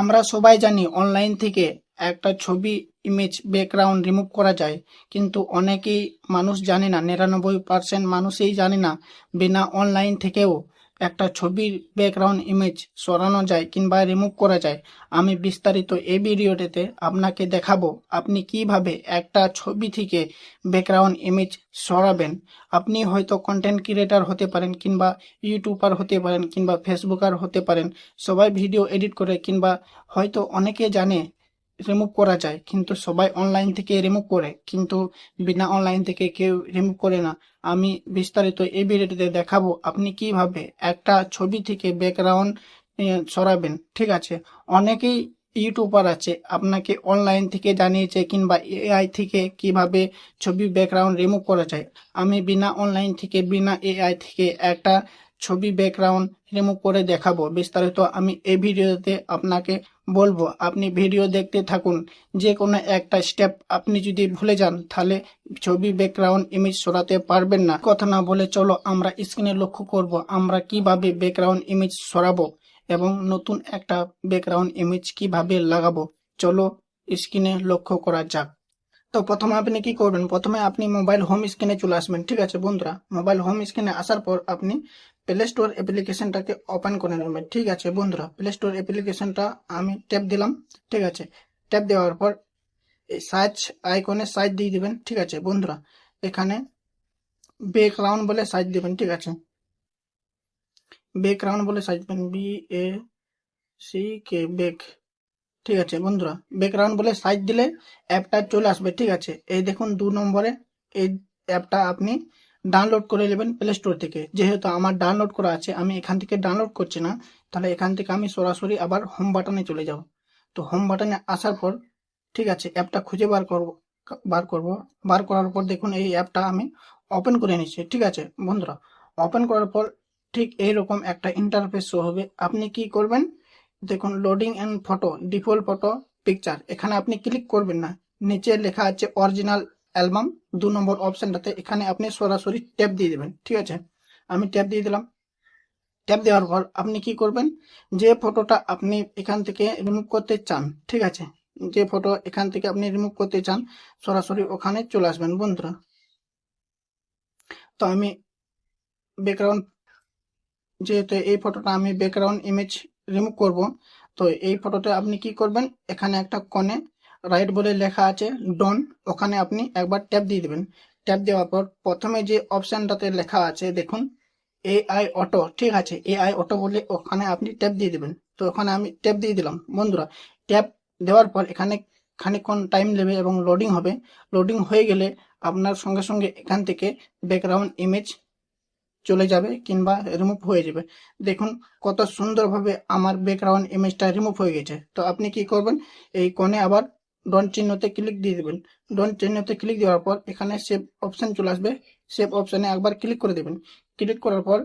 আমরা সবাই জানি অনলাইন থেকে একটা ছবি ইমেজ ব্যাকগ্রাউন্ড রিমুভ করা যায়। কিন্তু অনেকেই মানুষ জানে না, নিরানব্বই পার্সেন্ট মানুষই জানে না, বিনা অনলাইন থেকেও একটা ছবির ব্যাকগ্রাউন্ড ইমেজ সরানো যায় কিংবা রিমুভ করা যায়, আমি বিস্তারিত এই ভিডিওটিতে আপনাকে দেখাবো আপনি কীভাবে একটা ছবি থেকে ব্যাকগ্রাউন্ড ইমেজ সরাবেন। আপনি হয়তো কন্টেন্ট ক্রিয়েটার হতে পারেন কিংবা ইউটিউবার হতে পারেন কিংবা ফেসবুকার হতে পারেন, সবাই ভিডিও এডিট করে কিংবা হয়তো অনেকে জানে রিমুভ করা যায়। কিন্তু সবাই অনলাইন থেকে রিমুভ করে। কিন্তু বিনা অনলাইন থেকে কেউ রিমুভ করে না। আমি বিস্তারিত এই ভিডিওটিতে দেখাবো আপনি কীভাবে একটা ছবি থেকে ব্যাকগ্রাউন্ড সরাবেন ঠিক আছে? অনেকেই ইউটিউবার আছে, আপনাকে অনলাইন থেকে জানিয়েছে কিংবা এআই থেকে কীভাবে ছবি ব্যাকগ্রাউন্ড রিমুভ করা যায়। আমি বিনা অনলাইন থেকে, বিনা এআই থেকে একটা ছবি ব্যাকগ্রাউন্ড রিমুভ করে দেখাবো। বিস্তারিত আমি এই ভিডিওতে আপনাকে বলব, আপনি ভিডিও দেখতে থাকুন। যে কোনো একটা স্টেপ আপনি যদি ভুলে যান, তাহলে ছবি ব্যাকগ্রাউন্ড ইমেজ সরাতে পারবেন না। কথা না বলে চলো আমরা স্ক্রিনে লক্ষ্য করব, আমরা কীভাবে ব্যাকগ্রাউন্ড ইমেজ সরাবো এবং নতুন একটা ব্যাকগ্রাউন্ড ইমেজ কীভাবে লাগাবো। চলো স্ক্রিনে লক্ষ্য করা যাক। তো প্রথমে আপনি কি করবেন? প্রথমে আপনি মোবাইল হোম স্ক্রিনে চলে আসবেন, ঠিক আছে বন্ধুরা? মোবাইল হোম স্ক্রিনে আসার পর আপনি প্লে স্টোর অ্যাপ্লিকেশনটাকে ওপেন করে নেবেন, ঠিক আছে বন্ধুরা? প্লে স্টোর অ্যাপ্লিকেশনটা আমি ট্যাপ দিলাম, ঠিক আছে? ট্যাপ দেওয়ার পর এই সার্চ আইকনে সাইজ দিয়ে দিবেন, ঠিক আছে বন্ধুরা? এখানে ব্যাকগ্রাউন্ড বলে সাইজ দিবেন, ঠিক আছে? ব্যাকগ্রাউন্ড বলে সাইজ দিবেন B A C K back ঠিক আছে, বন্ধুরা ব্যাকগ্রাউন্ড বলে সাইজ দিলে অ্যাপটা চলে আসবে, ঠিক আছে? এই দেখুন দু নম্বরে, এই অ্যাপটা আপনি ডাউনলোড করে নেবেন প্লে স্টোর থেকে। যেহেতু আমার ডাউনলোড করা আছে, আমি এখান থেকে ডাউনলোড করছি না, তাহলে এখান থেকে আমি সরাসরি আবার হোম বাটনে চলে যাব। তো হোম বাটনে আসার পর, ঠিক আছে অ্যাপটা খুঁজে বার করব বার করব, বার করার পর দেখুন এই অ্যাপটা আমি ওপেন করে নিচ্ছি, ঠিক আছে, বন্ধুরা? ওপেন করার পর ঠিক এইরকম একটা ইন্টারফেস শো হবে। আপনি কি করবেন? দেখুন loading and photo default photo picture এখানে আপনি ক্লিক করবেন না। নিচে লেখা আছে অরিজিনাল অ্যালবাম দু নম্বর অপশানটাতে এখানে আপনি সরাসরি ট্যাপ দিয়ে দেবেন। ঠিক আছে? আমি ট্যাপ দিয়ে দিলাম। ট্যাপ দেওয়ার পর আপনি কি করবেন? যে ফটোটা আপনি এখান থেকে রিমুভ করতে চান, ঠিক আছে? যে ফটো এখান থেকে আপনি রিমুভ করতে চান, সরাসরি ওখানে চলে আসবেন বন্ধুরা। তো আমি ব্যাকগ্রাউন্ড যেহেতু এই ফটোটা আমি ব্যাকগ্রাউন্ড ইমেজ রিমুভ করব। তো এই ফটোতে আপনি কি করবেন? এখানে একটা কনে রাইট বলে লেখা আছে ডন ওখানে আপনি একবার ট্যাপ দিয়ে দেবেন। ট্যাপ দেওয়ার পর প্রথমে যে অপশানটাতে লেখা আছে, দেখুন এআই অটো ঠিক আছে? এআই অটো বলে ওখানে আপনি ট্যাপ দিয়ে দেবেন। তো ওখানে আমি ট্যাপ দিয়ে দিলাম। বন্ধুরা ট্যাপ দেওয়ার পর এখানে খানিকক্ষণ টাইম নেবে এবং লোডিং হবে। লোডিং হয়ে গেলে আপনার সঙ্গে সঙ্গে এখান থেকে ব্যাকগ্রাউন্ড ইমেজ চলে যাবে কিংবা রিমুভ হয়ে যাবে। দেখুন, কত সুন্দরভাবে আমার ব্যাকগ্রাউন্ড ইমেজটা রিমুভ হয়ে গেছে। তো আপনি কি করবেন? এই কোণে আবার ডন চিহ্নতে ক্লিক দিয়ে দেবেন। ডন চিহ্নতে ক্লিক দেওয়ার পর এখানে সেভ অপশান চলে আসবে। সেভ অপশানে একবার ক্লিক করে দেবেন। ক্লিক করার পর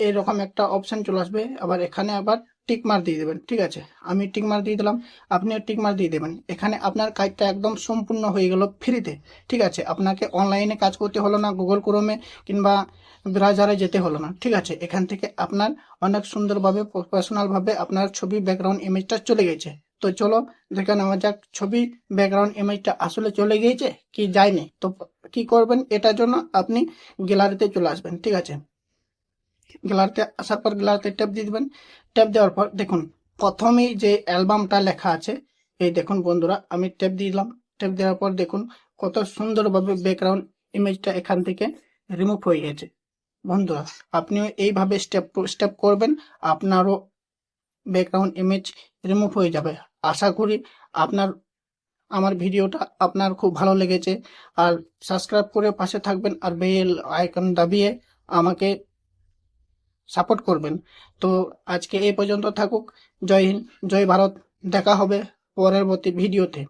এরকম একটা অপশান চলে আসবে। আবার এখানে আবার টিক মার দিয়ে দেবেন, ঠিক আছে? আমি টিক মার দিয়ে দিলাম, আপনিও টিক মার দিয়ে দেবেন। এখানে আপনার কাজটা একদম সম্পূর্ণ হয়ে গেল ফ্রিতে, ঠিক আছে? আপনাকে অনলাইনে কাজ করতে হলো না, গুগল ক্রোমে কিংবা ব্রাউজারে যেতে হলো না, ঠিক আছে? এখান থেকে আপনার অনেক সুন্দরভাবে প্রফেশনাল ভাবে আপনার ছবি ব্যাকগ্রাউন্ড ইমেজটা চলে গেছে। তো চলো, দেখে নেওয়া যাক, ছবি ব্যাকগ্রাউন্ড ইমেজটা আসলে চলে গিয়েছে কি যায়নি? তো কি করবেন? এটার জন্য আপনি গ্যালারিতে চলে আসবেন, ঠিক আছে? গ্যালারিতে আসার পর গ্যালারিতে ট্যাপ দিয়ে দেবেন। ট্যাপ দেওয়ার পর দেখুন, প্রথমেই যে অ্যালবামটা লেখা আছে, এই দেখুন বন্ধুরা, আমি ট্যাপ দিলাম। ট্যাপ দেওয়ার পর দেখুন, কত সুন্দরভাবে ব্যাকগ্রাউন্ড ইমেজটা এখান থেকে রিমুভ হয়ে গেছে। বন্ধুরা, আপনিও এইভাবে স্টেপ স্টেপ করবেন, আপনারও ব্যাকগ্রাউন্ড ইমেজ রিমুভ হয়ে যাবে। আশা করি আপনার, আমার ভিডিওটা আপনার খুব ভালো লেগেছে। আর সাবস্ক্রাইব করে পাশে থাকবেন, আর বেল আইকন দাবিয়ে আমাকে সাপোর্ট করবেন। তো আজকে এই পর্যন্ত থাকুক। জয় হিন্দ, জয় ভারত। দেখা হবে পরবর্তী ভিডিওতে।